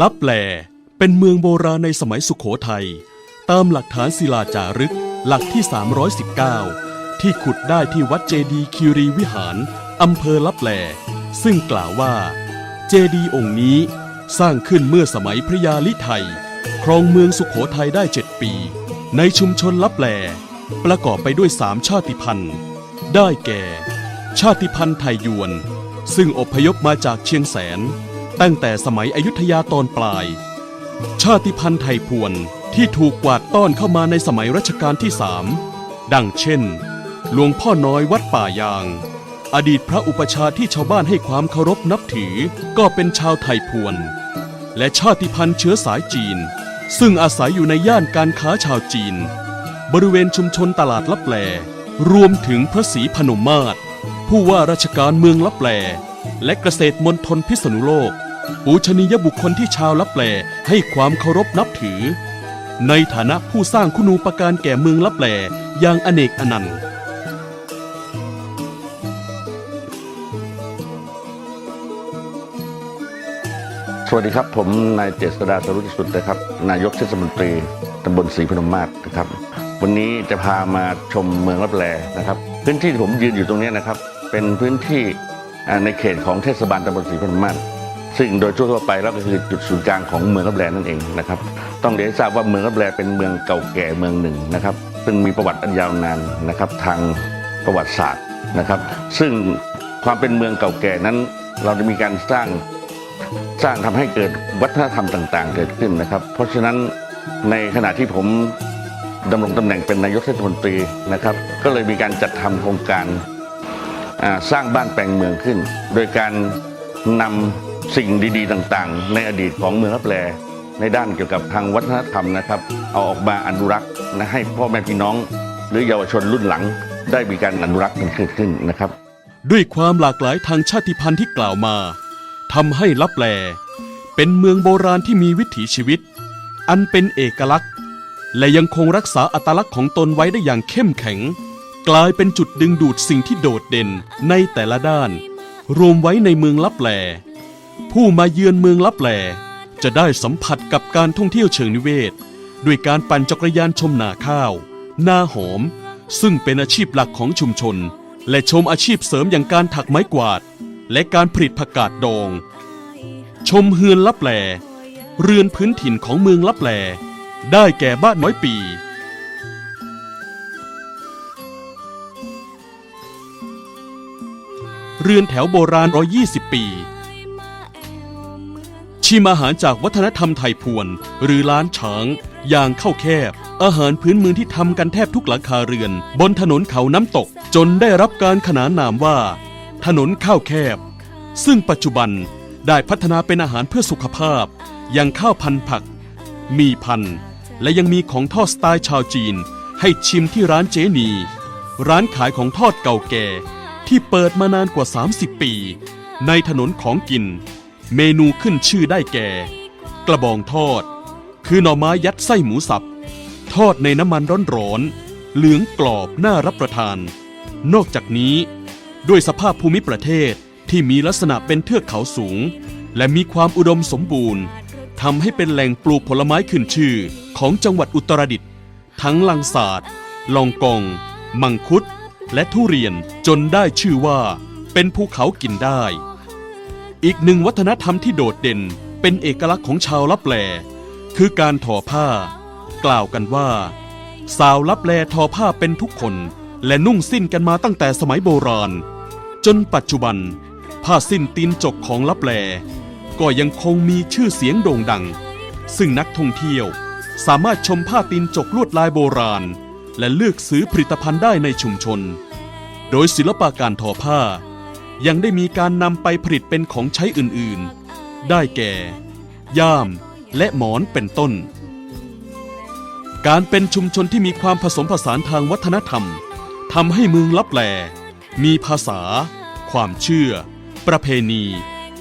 ลับแลเป็นเมืองโบราณในสมัยสุขโขทัย ตามหลักฐานศิลาจารึกหลักที่ 319 ที่ขุดได้ที่วัดเจดีคีรีวิหาร อำเภอลับแล ซึ่งกล่าวว่า เจดีองค์นี้สร้างขึ้นเมื่อสมัยพระยาลิไทย ครองเมืองสุขโขทัยได้เจ็ดปี ในชุมชนลับแล ประกอบไปด้วยสามชาติพันธุ์ ได้แก่ ชาติพันธุ์ไทยยวน ซึ่งอพยพมาจากเชียงแสน ตั้งแต่สมัยอยุธยาตอนปลาย ชาติพันธุ์ไทยพวนที่ถูกกวาดต้อนเข้ามาในสมัยรัชกาลที่สามดังเช่น หลวงพ่อน้อยวัดป่ายาง อดีตพระอุปชาที่ชาวบ้านให้ความเคารพนับถือก็เป็นชาวไทยพวน และชาติพันธุ์เชื้อสายจีน ซึ่งอาศัยอยู่ในย่านการค้าชาวจีน บริเวณชุมชนตลาดลับแลรวมถึงพระศรีพนมมาศผู้ว่าราชการเมืองลับแลและเกษตรมณฑลพิษณุโลก ปูชนียบุคคลที่ชาวลับแลให้ความเคารพนับถือ ในฐานะผู้สร้างคุณูปการแก่เมืองลับแลอย่างอเนกอนันต์สวัสดีครับ ผมนายเจษดาสรุติสุดนะครับ นายกเทศมนตรีตำบลศรีพนมมาศนะครับ วันนี้จะพามาชมเมืองรับแลนะครับ พื้นที่ที่ผมยืนอยู่ตรงนี้นะครับ เป็นพื้นที่ในเขตของเทศบาลตำบลศรีพนมมาศ ซึ่งโดยทั่วไปแล้วก็คือจุดศูนย์กลางของเมืองรับแลนั่นเองนะครับต้องเรียนให้ทราบว่าเมืองรับแลเป็นเมืองเก่าแก่เมืองหนึ่งนะครับ ซึ่งมีประวัติอันยาวนานนะครับทางประวัติศาสตร์นะครับ ซึ่งความเป็นเมืองเก่าแก่นั้น เราจะมีการสร้างสร้างทำให้เกิดวัฒนธรรมต่าง ๆ เกิดขึ้นนะครับ เพราะฉะนั้นในขณะที่ผมดำรงตำแหน่งเป็นนายกเทศมนตรีนะครับ ก็เลยมีการจัดทำโครงการสร้างบ้านแปลงเมืองขึ้น โดยการนำ สิ่งดีๆต่างๆ ในอดีตของเมืองรับแลในด้านเกี่ยวกับทางวัฒนธรรมนะครับ เอาออกมาอนุรักษ์นะให้พ่อแม่พี่น้อง หรือเยาวชนรุ่นหลัง ได้มีการอนุรักษ์กันขึ้นขึ้นนะครับ ด้วยความหลากหลายทางชาติพันธุ์ที่กล่าวมาทำให้ลับแล เป็นเมืองโบราณที่มีวิถีชีวิต อันเป็นเอกลักษณ์ และยังคงรักษาอัตลักษณ์ของตนไว้ได้อย่างเข้มแข็ง กลายเป็นจุดดึงดูดสิ่งที่โดดเด่นในแต่ละด้าน รวมไว้ในเมืองลับแล ผู้มาเยือนเมืองลับแหลจะได้สัมผัสกับการท่องเที่ยวเชิงนิเวศ ด้วยการปั่นจักรยานชมนาข้าว นาหอม ซึ่งเป็นอาชีพหลักของชุมชน และชมอาชีพเสริมอย่างการถักไม้กวาด และการผลิตผักกาดดอง ชมเฮือนลับแหลเรือนพื้นถิ่นของเมืองลับแหลได้แก่บ้านน้อยปี เรือนแถวโบราณ 120 ปี ชิมอาหารจากวัฒนธรรมไทยพวน หรือล้านช้างอย่างข้าวแคบ อาหารพื้นเมืองที่ทำกันแทบทุกหลังคาเรือน บนถนนเขาน้ำตก จนได้รับการขนานนามว่า ถนนข้าวแคบ ซึ่งปัจจุบันได้พัฒนาเป็นอาหารเพื่อสุขภาพ อย่างข้าวพันผัก มีพัน และยังมีของทอดสไตล์ชาวจีน ให้ชิมที่ร้านเจนี ร้านขายของทอดเก่าแก่ ที่เปิดมานานกว่า 30 ปี ในถนนของกิน เมนูขึ้นชื่อได้แก่ กระบองทอด คือหน่อไม้ยัดไส้หมูสับ ทอดในน้ำมันร้อนๆเหลืองกรอบน่ารับประทาน นอกจากนี้ ด้วยสภาพภูมิประเทศที่มีลักษณะเป็นเทือกเขาสูง และมีความอุดมสมบูรณ์ทำให้เป็นแหล่งปลูกผลไม้ขึ้นชื่อของจังหวัดอุตรดิตถ์ทั้งลังสาดลองกอง มังคุด และทุเรียนจนได้ชื่อว่า เป็นภูเขากินได้ อีกหนึ่งวัฒนธรรมที่โดดเด่นเป็นเอกลักษณ์ของชาวลับแลคือการทอผ้า กล่าวกันว่า สาวลับแลทอผ้าเป็นทุกคน และนุ่งสิ้นกันมาตั้งแต่สมัยโบราณ จนปัจจุบัน ผ้าสิ้นตีนจกของลับแลก็ยังคงมีชื่อเสียงโด่งดัง ซึ่งนักท่องเที่ยวสามารถชมผ้าตีนจกลวดลายโบราณ และเลือกซื้อผลิตภัณฑ์ได้ในชุมชน โดยศิลปะการทอผ้า ยังได้มีการนำไปผลิตเป็นของใช้อื่นๆ ได้แก่ ย่าม และหมอนเป็นต้น การเป็นชุมชนที่มีความผสมผสานทางวัฒนธรรมทำให้เมืองลับแล มีภาษา ความเชื่อ ประเพณี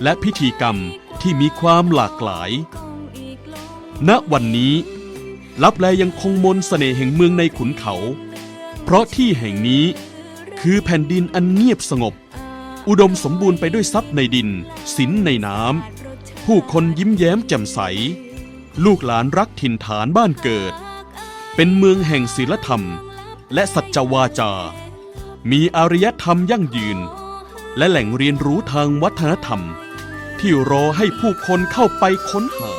และพิธีกรรมที่มีความหลากหลาย ณ วันนี้ลับแลยังคงมนต์เสน่ห์แห่งเมืองในขุนเขา เพราะที่แห่งนี้คือแผ่นดินอันเงียบสงบ อุดมสมบูรณ์ไปด้วยทรัพย์ในดินสินในน้ำผู้คนยิ้มแย้มแจ่มใส ลูกหลานรักถิ่นฐานบ้านเกิด เป็นเมืองแห่งศีลธรรม และสัจวาจา มีอารยธรรมยั่งยืน และแหล่งเรียนรู้ทางวัฒนธรรม ที่รอให้ผู้คนเข้าไปค้นหา